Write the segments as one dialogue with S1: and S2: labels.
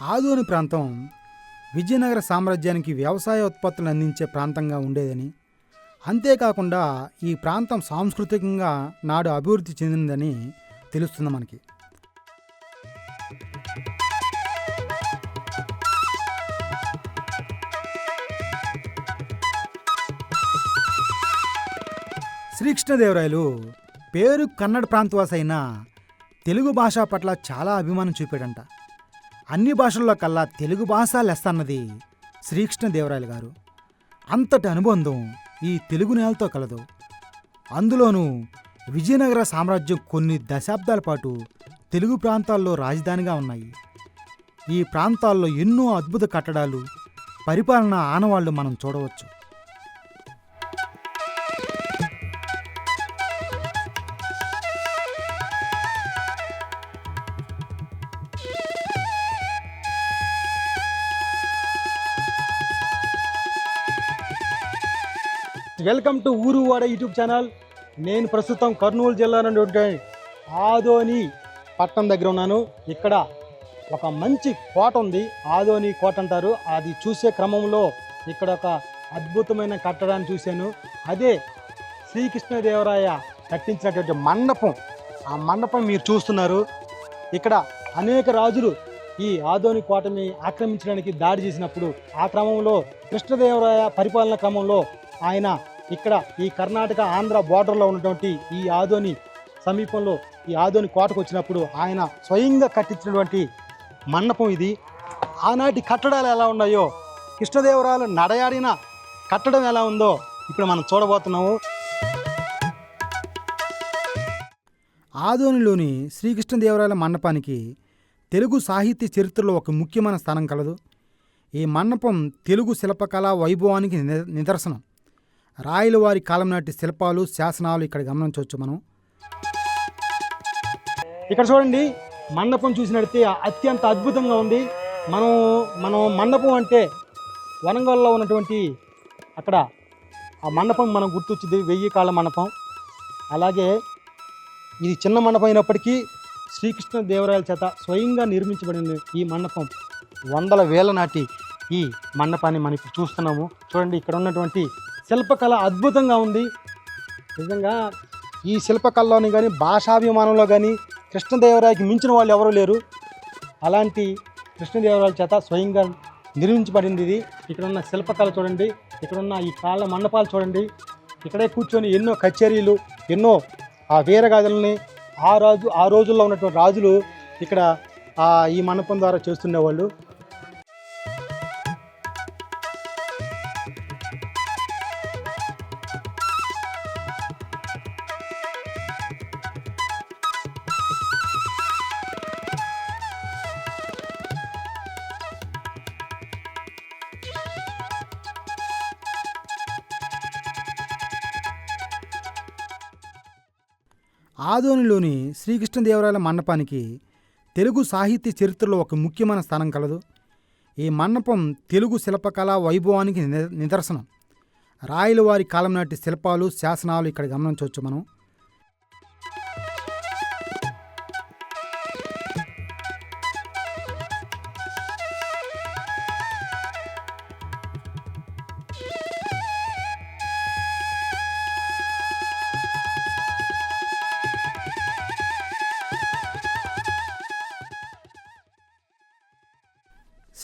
S1: ఆదోని ప్రాంతం విజయనగర సామ్రాజ్యానికి వ్యవసాయ ఉత్పత్తులు అందించే ప్రాంతంగా ఉండేదని అంతేకాకుండా ఈ ప్రాంతం సాంస్కృతికంగా నాడు అభివృద్ధి చెందిందని తెలుస్తుంది మనకి. శ్రీకృష్ణదేవరాయలు పేరు కన్నడ ప్రాంతవాసి అయిన తెలుగు భాష పట్ల చాలా అభిమానం చూపాడంట. అన్ని భాషల్లో కల్లా తెలుగు భాష లెస్స అన్నది శ్రీకృష్ణదేవరాయలు గారు. అంతటి అనుబంధం ఈ తెలుగు నేలతో కలదు. అందులోనూ విజయనగర సామ్రాజ్యం కొన్ని దశాబ్దాల పాటు తెలుగు ప్రాంతాల్లో రాజధానిగా ఉన్నాయి. ఈ ప్రాంతాల్లో ఎన్నో అద్భుత కట్టడాలు పరిపాలన ఆనవాళ్ళు మనం చూడవచ్చు. వెల్కమ్ టు ఊరు వాడ యూట్యూబ్ ఛానల్. నేను ప్రస్తుతం కర్నూలు జిల్లా నుండి ఆదోని పట్టణం దగ్గర ఉన్నాను. ఇక్కడ ఒక మంచి కోట ఉంది. ఆదోని కోట అంటారు. అది చూసే క్రమంలో ఇక్కడ ఒక అద్భుతమైన కట్టడాన్ని చూశాను. అదే శ్రీకృష్ణదేవరాయ కట్టించినటువంటి మండపం. ఆ మండపం మీరు చూస్తున్నారు. ఇక్కడ అనేక రాజులు ఈ ఆదోని కోటని ఆక్రమించడానికి దాడి చేసినప్పుడు ఆ క్రమంలో కృష్ణదేవరాయ పరిపాలన క్రమంలో ఆయన ఇక్కడ ఈ కర్ణాటక ఆంధ్ర బోర్డర్లో ఉన్నటువంటి ఈ ఆదోని సమీపంలో ఈ ఆదోని కోటకు వచ్చినప్పుడు ఆయన స్వయంగా కట్టించినటువంటి మండపం ఇది. ఆనాటి కట్టడాలు ఎలా ఉన్నాయో కృష్ణదేవరాయలు నడయాడిన కట్టడం ఎలా ఉందో ఇప్పుడు మనం చూడబోతున్నాము. ఆదోనిలోని శ్రీకృష్ణదేవరాయల మండపానికి తెలుగు సాహిత్య చరిత్రలో ఒక ముఖ్యమైన స్థానం కలదు. ఈ మండపం తెలుగు శిల్పకళా వైభవానికి నిదర్శనం. రాయల వారి కాలం నాటి శిల్పాలు శాసనాలు ఇక్కడ గమనించవచ్చు మనం. ఇక్కడ చూడండి మండపం చూసినట్టే అత్యంత అద్భుతంగా ఉంది. మనం మనం మండపం అంటే వనంగల్లో ఉన్నటువంటి అక్కడ ఆ మండపం మనం గుర్తొచ్చింది వెయ్యి కాళ్ళ మండపం. అలాగే ఇది చిన్న మండపం అయినప్పటికీ శ్రీకృష్ణ దేవరాయల చేత స్వయంగా నిర్మించబడింది ఈ మండపం వందల వేల నాటి ఈ మండపాన్ని మనం ఇప్పుడు చూస్తున్నాము. చూడండి ఇక్కడ ఉన్నటువంటి శిల్పకళ అద్భుతంగా ఉంది. నిజంగా ఈ శిల్పకళలోని కానీ భాషాభిమానంలో కానీ కృష్ణదేవరాయకి మించిన వాళ్ళు ఎవరూ లేరు. అలాంటి కృష్ణదేవరాయల చేత స్వయంగా నిర్మించబడింది ఇది. ఇక్కడ ఉన్న శిల్పకళ చూడండి. ఇక్కడ ఉన్న ఈ కాళ్ళ మండపాలు చూడండి. ఇక్కడే కూర్చొని ఎన్నో కచేరీలు ఎన్నో ఆ వీరగాథల్ని ఆ రాజు ఆ రోజుల్లో ఉన్నటువంటి రాజులు ఇక్కడ ఈ మండపం ద్వారా చేస్తుండేవాళ్ళు ఆదోనిలోని శ్రీకృష్ణదేవరాయల మండపానికి తెలుగు సాహిత్య చరిత్రలో ఒక ముఖ్యమైన స్థానం కలదు. ఈ మండపం తెలుగు శిల్పకళా వైభవానికి నిదర్శనం. రాయలవారి కాలం నాటి శిల్పాలు శాసనాలు ఇక్కడ గమనించవచ్చు మనం.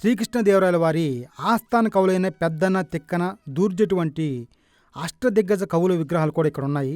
S1: శ్రీకృష్ణదేవరాయల వారి ఆస్థాన కవులైన పెద్దన తిక్కన దూర్జటి వంటి అష్టదిగ్గజ కవుల విగ్రహాలు కూడా ఇక్కడ ఉన్నాయి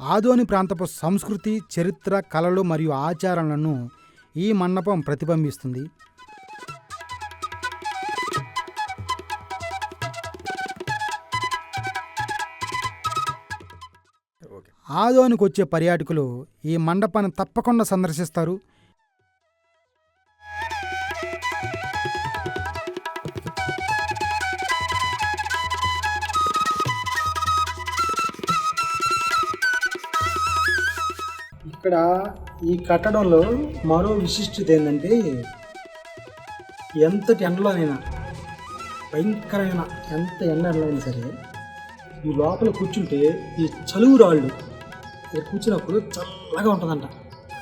S1: ఆదోని ప్రాంతపు సంస్కృతి చరిత్ర కళలు మరియు ఆచారాలను
S2: ఈ మండపం ప్రతిబింబిస్తుంది. ఆదోనికి వచ్చే పర్యాటకులు ఈ మండపాన్ని తప్పకుండా సందర్శిస్తారు.
S1: ఇక్కడ ఈ కట్టడంలో మరో విశిష్టత ఏంటంటే ఎంతటి ఎండలోనైనా భయంకరమైన ఎంత ఎండలో అయినా సరే ఈ లోపల కూర్చుంటే ఈ చలువు రాళ్ళు ఇక్కడ కూర్చున్నప్పుడు చల్లగా ఉంటుందంట.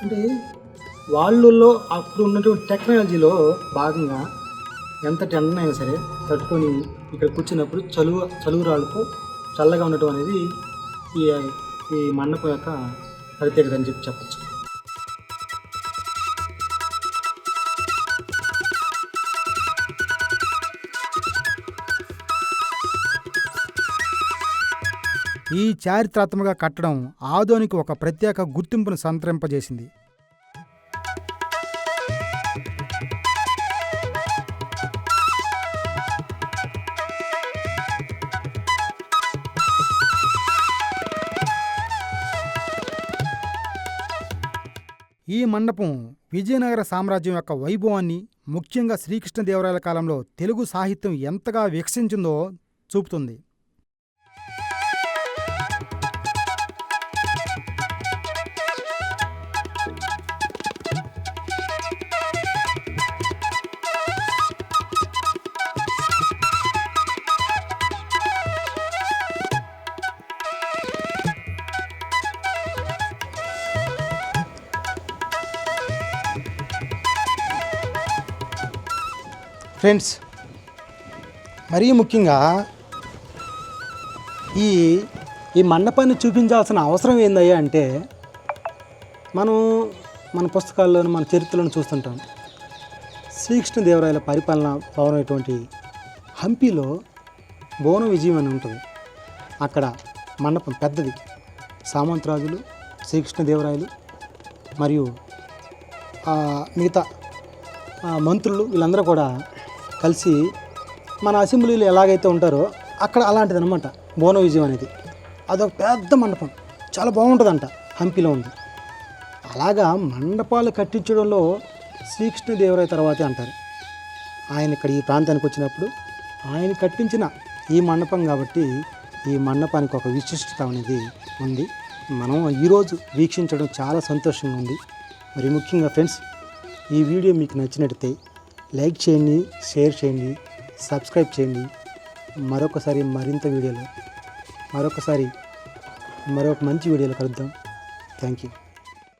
S1: అంటే వాళ్ళల్లో అప్పుడు ఉన్నటువంటి టెక్నాలజీలో భాగంగా ఎంతటి ఎండనైనా సరే తట్టుకొని ఇక్కడ కూర్చున్నప్పుడు చలువ చలువు రాళ్ళతో చల్లగా ఉండటం అనేది ఈ ఈ మండపం యొక్క ప్రత్యేకత అని చెప్పి చెప్పచ్చు.
S2: ఈ చారిత్రాత్మక కట్టడం ఆదోనికి ఒక ప్రత్యేక గుర్తింపును సంతరింపజేసింది. ఈ మండపం విజయనగర సామ్రాజ్యం యొక్క వైభవాన్ని ముఖ్యంగా శ్రీకృష్ణదేవరాయల కాలంలో తెలుగు సాహిత్యం ఎంతగా వికసించిందో చూపుతుంది.
S1: ఫ్రెండ్స్ మరీ ముఖ్యంగా ఈ ఈ మండపాన్ని చూపించాల్సిన అవసరం ఏందయ్యా అంటే మనం మన పుస్తకాల్లోని మన చరిత్రలను చూస్తుంటాం. శ్రీకృష్ణదేవరాయల పరిపాలన భవనమైనటువంటి హంపీలో భువన విజయం అని ఉంటుంది. అక్కడ మండపం పెద్దది. సామంతరాజులు శ్రీకృష్ణదేవరాయలు మరియు మిగతా మంత్రులు వీళ్ళందరూ కూడా కలిసి మన అసెంబ్లీలో ఎలాగైతే ఉంటారో అక్కడ అలాంటిది అనమాట బోన విజయం అనేది. అదొక పెద్ద మండపం. చాలా బాగుంటుందంట. హంపీలో ఉంది. అలాగా మండపాలు కట్టించడంలో శ్రీకృష్ణదేవరాయ తర్వాతే అంటారు. ఆయన ఇక్కడ ఈ ప్రాంతానికి వచ్చినప్పుడు ఆయన కట్టించిన ఈ మండపం కాబట్టి ఈ మండపానికి ఒక విశిష్టత అనేది ఉంది. మనం ఈరోజు వీక్షించడం చాలా సంతోషంగా ఉంది. మరి ముఖ్యంగా ఫ్రెండ్స్ ఈ వీడియో మీకు నచ్చినట్టయితే లైక్ చేయండి షేర్ చేయండి సబ్స్క్రైబ్ చేయండి. మరొకసారి మరింత వీడియోలో మరొకసారి మరొక మంచి వీడియోలో కలుద్దాం. Thank you.